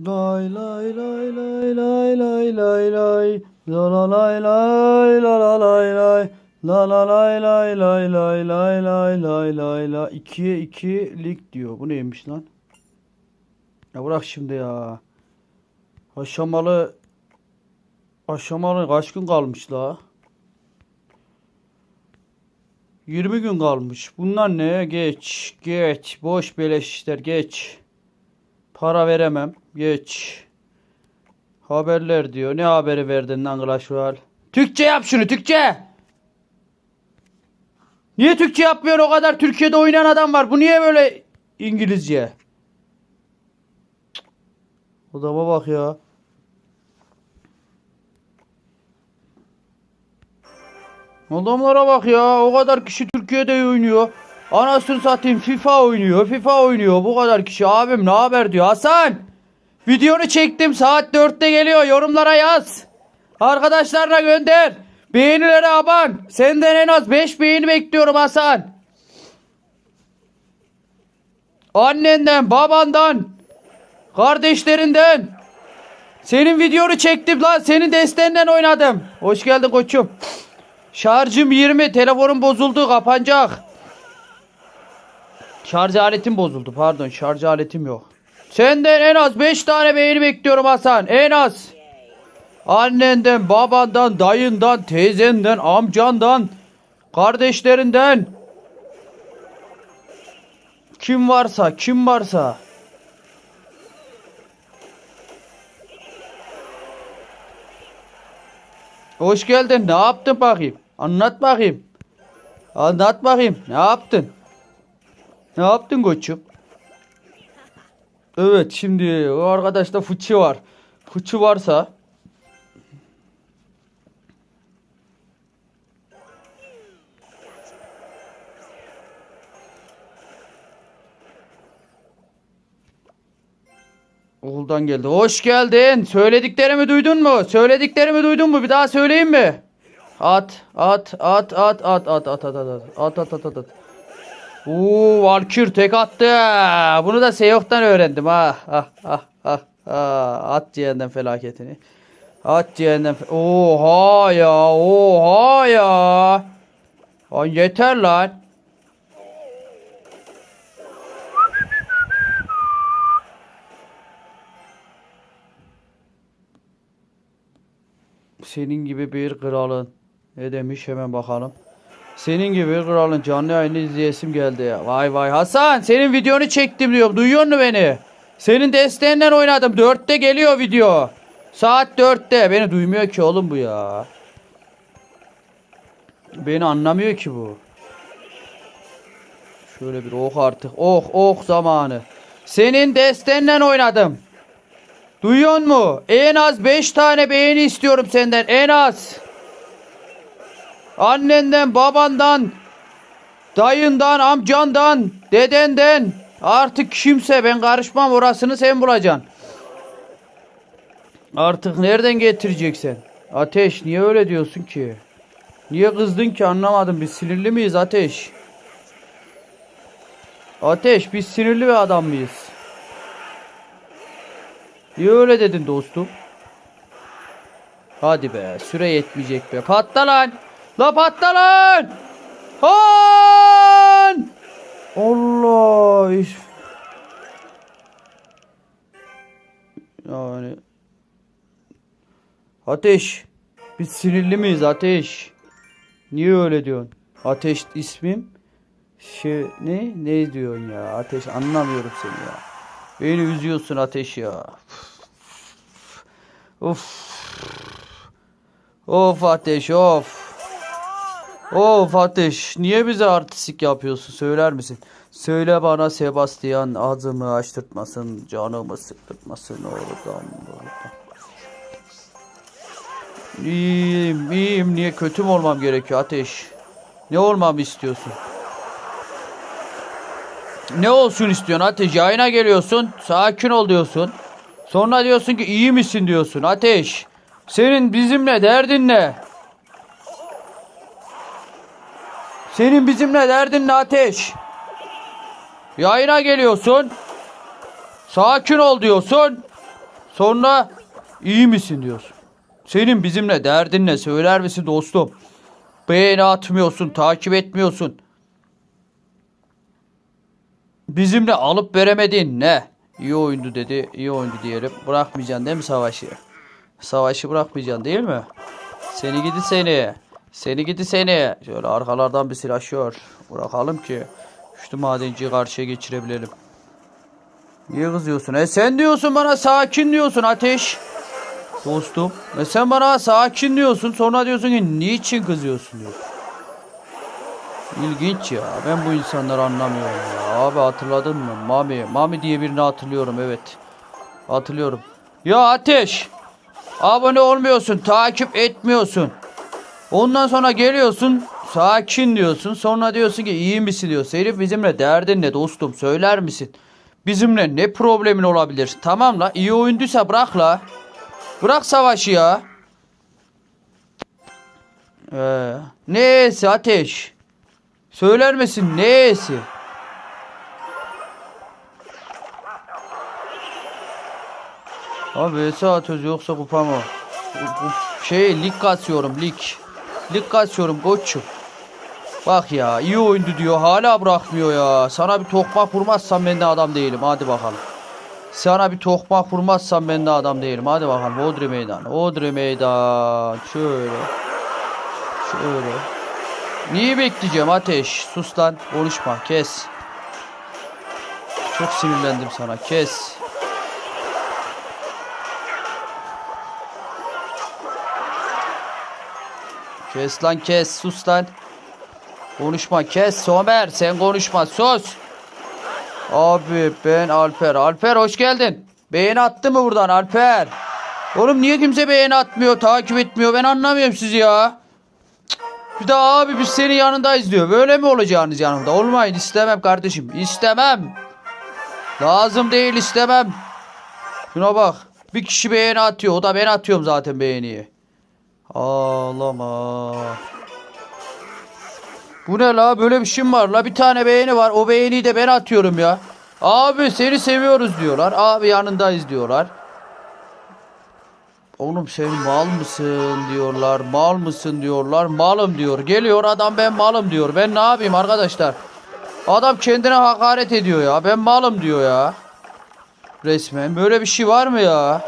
Lay lay lay lay lay lay lay lay la la lay lay la la lay lay la la lay lay lay lay lay lay lay lay la 2'ye 2 lig diyor. Bu neymiş lan? Ya bırak şimdi ya. Aşamalı aşamalı kaç gün kalmış la? 20 gün kalmış. Bunlar ne? Geç, geç. Boş beleş işler geç. Para veremem. Geç. Haberler diyor. Ne haberi verdin lan Clash? Türkçe yap şunu Türkçe. Niye Türkçe yapmıyor o kadar Türkiye'de oynayan adam var. Bu niye böyle İngilizce? Adama bak ya. Adamlara bak ya. O kadar kişi Türkiye'de oynuyor. Anasını satayım FIFA oynuyor. FIFA oynuyor. Bu kadar kişi. Abim ne haber diyor. Hasan. Videonu çektim. Saat 4'te geliyor. Yorumlara yaz. Arkadaşlarına gönder. Beğenilere aban. Senden en az 5 beğeni bekliyorum Hasan. Annenden, babandan, kardeşlerinden. Senin videonu çektim lan. Senin desteğinden oynadım. Hoş geldin koçum. Şarjım 20. Telefonum bozuldu. Kapanacak. Şarj aletim bozuldu. Pardon. Şarj aletim yok. Senden en az 5 tane beğeni bekliyorum Hasan. En az. Annenden, babandan, dayından, teyzenden, amcandan, kardeşlerinden. Kim varsa, kim varsa. Hoş geldin. Ne yaptın bakayım? Anlat bakayım. Anlat bakayım. Ne yaptın? Ne yaptın koçum? Evet şimdi o arkadaşta fıçı var. Fıçı varsa Oğuldan geldi. Hoş geldin. Söylediklerimi duydun mu? Söylediklerimi duydun mu? Bir daha söyleyeyim mi? At, at, at, at, at, at, at, at, at, at, at, at, at, at. Oo, Valkür tek attı. Bunu da Seyok'tan öğrendim. Ah, ah, ah, ah, ah. At cehennem felaketini. At cehennem. fe- Oha ya, oha ya. Lan yeter lan. Senin gibi bir kralın. Ne demiş hemen bakalım. Senin gibi kralın canlı yayını izleyesim geldi ya. Vay vay Hasan senin videonu çektim diyorum. Duyuyor musun beni? Senin desteğinden oynadım. Dörtte geliyor video. Saat dörtte. Beni duymuyor ki oğlum bu ya. Beni anlamıyor ki bu. Şöyle bir oh artık. Oh oh zamanı. Senin desteğinden oynadım. Duyuyor mu? En az 5 tane beğeni istiyorum senden. En az. Annenden, babandan, dayından, amcandan, dedenden. Artık kimse ben karışmam orasını sen bulacaksın. Artık nereden getireceksin? Ateş niye öyle diyorsun ki? Niye kızdın ki anlamadım. Biz sinirli miyiz Ateş? Ateş biz sinirli bir adam mıyız? Niye öyle dedin dostum? Hadi be süre yetmeyecek be. Patla lan. La patla lan. Han! Allah. Yani. Ateş. Biz sinirli miyiz Ateş? Niye öyle diyorsun? Ateş ismim. Şey ne? Ne diyorsun ya? Ateş anlamıyorum seni ya. Beni üzüyorsun Ateş ya. Of. Of Ateş of. Of Ateş niye bize artistik yapıyorsun söyler misin? Söyle bana Sebastian ağzımı açtırtmasın, canımı sıktırtmasın oradan buradan. İyiyim, iyiyim. Niye kötü mü olmam gerekiyor Ateş? Ne olmamı istiyorsun? Ne olsun istiyorsun Ateş? Yayına geliyorsun, sakin ol diyorsun. Sonra diyorsun ki iyi misin diyorsun Ateş. Senin bizimle derdin ne? Senin bizimle derdin ne Ateş? Yayına geliyorsun. Sakin ol diyorsun. Sonra iyi misin diyorsun. Senin bizimle derdin ne söyler misin dostum? Beğeni atmıyorsun, takip etmiyorsun. Bizimle alıp veremedin ne? İyi oyundu dedi. iyi oyundu diyelim. Bırakmayacaksın değil mi savaşı? Savaşı bırakmayacaksın değil mi? Seni gidi seni. Seni gidi seni. Şöyle arkalardan bir silahşör. Bırakalım ki şu madenciyi karşıya geçirebilelim. Niye kızıyorsun? E sen diyorsun bana sakin diyorsun ateş. Dostum. E sen bana sakin diyorsun. Sonra diyorsun ki niçin kızıyorsun diyor. İlginç ya. Ben bu insanları anlamıyorum ya. Abi hatırladın mı? Mami. Mami diye birini hatırlıyorum evet. Hatırlıyorum. Ya Ateş. Abone olmuyorsun. Takip etmiyorsun. Ondan sonra geliyorsun. Sakin diyorsun. Sonra diyorsun ki iyi misin diyorsun. Herif bizimle derdin ne dostum? Söyler misin? Bizimle ne problemin olabilir? Tamam la. iyi oyuncuysa bırak la. Bırak savaşı ya. Ee, neyse ateş. Söyler misin neyse? Abi atıyoruz yoksa kupa mı? Bu- bu Şey lig kasıyorum lig. Lig kasıyorum koçum. Bak ya iyi oyundu diyor hala bırakmıyor ya. Sana bir tokmak vurmazsam ben de adam değilim hadi bakalım. Sana bir tokmak vurmazsam ben de adam değilim. Hadi bakalım Odri meydan. Odri meydan. Şöyle. Şöyle. Niye bekleyeceğim ateş? Sus lan. Konuşma. Kes. Çok sinirlendim sana. Kes. Kes lan kes. Sus lan. Konuşma kes. Somer sen konuşma. Sus. Abi ben Alper. Alper hoş geldin. Beğeni attı mı buradan Alper? Oğlum niye kimse beğeni atmıyor, takip etmiyor? Ben anlamıyorum sizi ya. Cık. Bir de abi biz senin yanındayız diyor. Böyle mi olacağınız yanımda? Olmayın istemem kardeşim. İstemem. Lazım değil istemem. Şuna bak. Bir kişi beğeni atıyor. O da ben atıyorum zaten beğeniyi. Ağlama. Bu ne la? Böyle bir şey mi var la? Bir tane beğeni var. O beğeniyi de ben atıyorum ya. Abi seni seviyoruz diyorlar. Abi yanındayız diyorlar. Oğlum sen mal mısın diyorlar. Mal mısın diyorlar. Malım diyor. Geliyor adam ben malım diyor. Ben ne yapayım arkadaşlar? Adam kendine hakaret ediyor ya. Ben malım diyor ya. Resmen. Böyle bir şey var mı ya?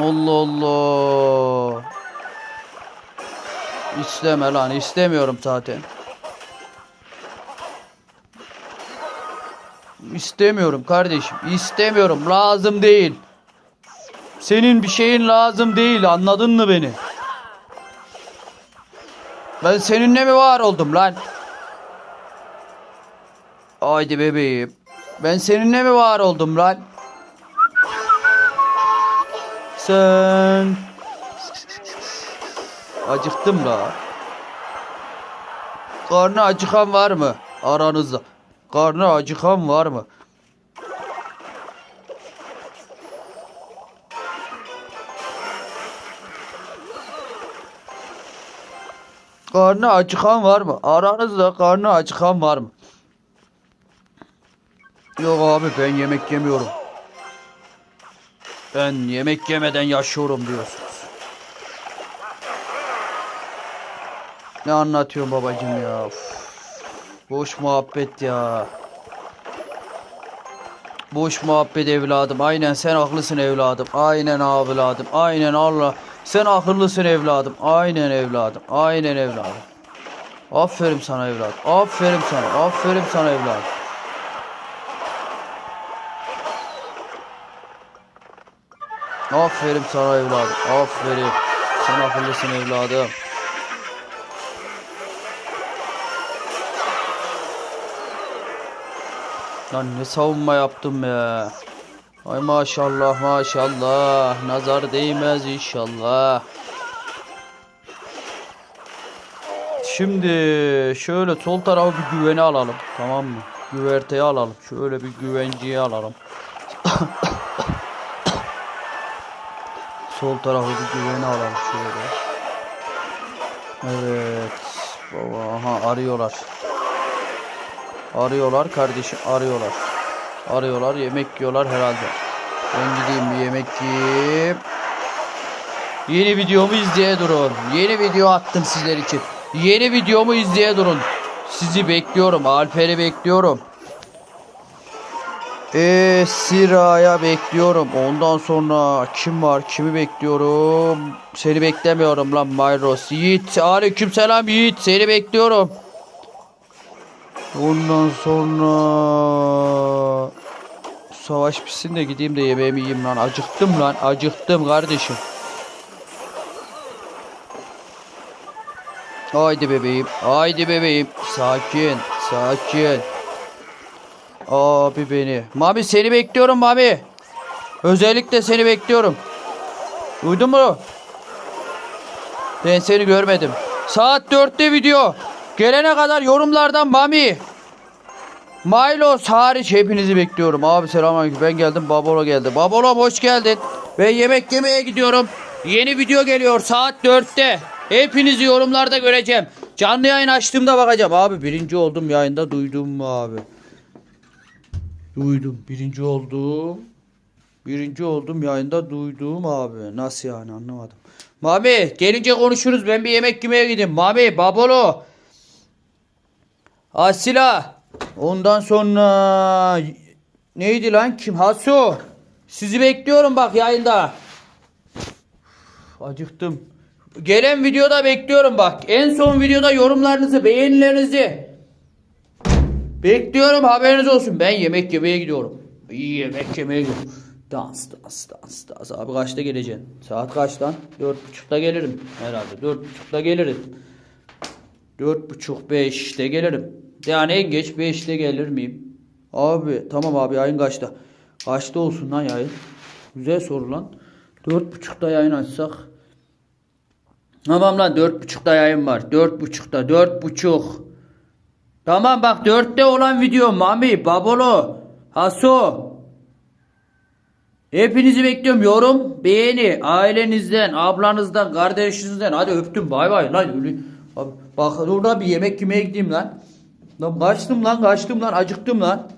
Allah Allah. İsteme lan istemiyorum zaten. İstemiyorum kardeşim. İstemiyorum. Lazım değil. Senin bir şeyin lazım değil. Anladın mı beni? Ben seninle mi var oldum lan? Haydi bebeğim. Ben seninle mi var oldum lan? Sen Acıktım la. Karnı acıkan var mı aranızda? Karnı acıkan var mı? Karnı acıkan var mı? Aranızda karnı acıkan var mı? Yok abi ben yemek yemiyorum. Ben yemek yemeden yaşıyorum diyorsunuz. Ne anlatıyorsun babacım ya? Uf. Boş muhabbet ya. Boş muhabbet evladım. Aynen sen haklısın evladım. Aynen evladım. Aynen Allah. Sen akıllısın evladım. Aynen evladım. Aynen evladım. Aferin sana evladım. Aferin sana. Aferin sana evladım. Aferin sana evladım. Aferin. Sen akıllısın evladım. Lan ne savunma yaptım ya. Ay maşallah maşallah. Nazar değmez inşallah. Şimdi şöyle sol tarafı bir güvene alalım. Tamam mı? Güverteye alalım. Şöyle bir güvenciye alalım. sol tarafı bir güvene alalım şöyle. Evet. Baba aha arıyorlar. Arıyorlar kardeşim arıyorlar. Arıyorlar yemek yiyorlar herhalde. Ben gideyim bir yemek yiyeyim. Yeni videomu izleye durun. Yeni video attım sizler için. Yeni videomu izleye durun. Sizi bekliyorum. Alper'i bekliyorum. Ee, Sira'ya bekliyorum. Ondan sonra kim var? Kimi bekliyorum? Seni beklemiyorum lan Mayros. Yiğit. Aleyküm selam Yiğit. Seni bekliyorum. Ondan sonra savaş bitsin de gideyim de yemeğimi yiyeyim lan. Acıktım lan. Acıktım kardeşim. Haydi bebeğim. Haydi bebeğim. Sakin. Sakin. Abi beni. Mami seni bekliyorum Mami. Özellikle seni bekliyorum. Duydun mu? Ben seni görmedim. Saat 4'te video. Gelene kadar yorumlardan Mami. Milos hariç hepinizi bekliyorum. Abi selamünaleyküm. Ben geldim. Babolo geldi. Babolo hoş geldin. Ben yemek yemeye gidiyorum. Yeni video geliyor saat 4'te. Hepinizi yorumlarda göreceğim. Canlı yayın açtığımda bakacağım. Abi birinci oldum yayında duydun mu abi? Duydum. Birinci oldum. Birinci oldum yayında duydum abi. Nasıl yani anlamadım. Mami gelince konuşuruz. Ben bir yemek yemeye gideyim. Mami babolo. Asila. Ondan sonra neydi lan kim? Hasu. Sizi bekliyorum bak yayında. Acıktım. Gelen videoda bekliyorum bak. En son videoda yorumlarınızı, beğenilerinizi bekliyorum. Haberiniz olsun. Ben yemek yemeye gidiyorum. İyi yemek yemeye gidiyorum. Dans, dans, dans, dans. Abi kaçta geleceksin? Saat kaç lan? Dört buçukta gelirim herhalde. Dört buçukta gelirim. Dört buçuk beşte gelirim. Yani en geç beşte gelir miyim? Abi tamam abi yayın kaçta? Kaçta olsun lan yayın? Güzel soru lan. Dört buçukta yayın açsak. Tamam lan dört buçukta yayın var. Dört buçukta dört buçuk. Tamam bak dörtte olan video Mami, Babolo, Haso. Hepinizi bekliyorum. Yorum, beğeni, ailenizden, ablanızdan, kardeşinizden. Hadi öptüm. Bay bay lan. Abi, bak orada bir yemek yemeye gideyim lan. Lan kaçtım lan kaçtım lan acıktım lan.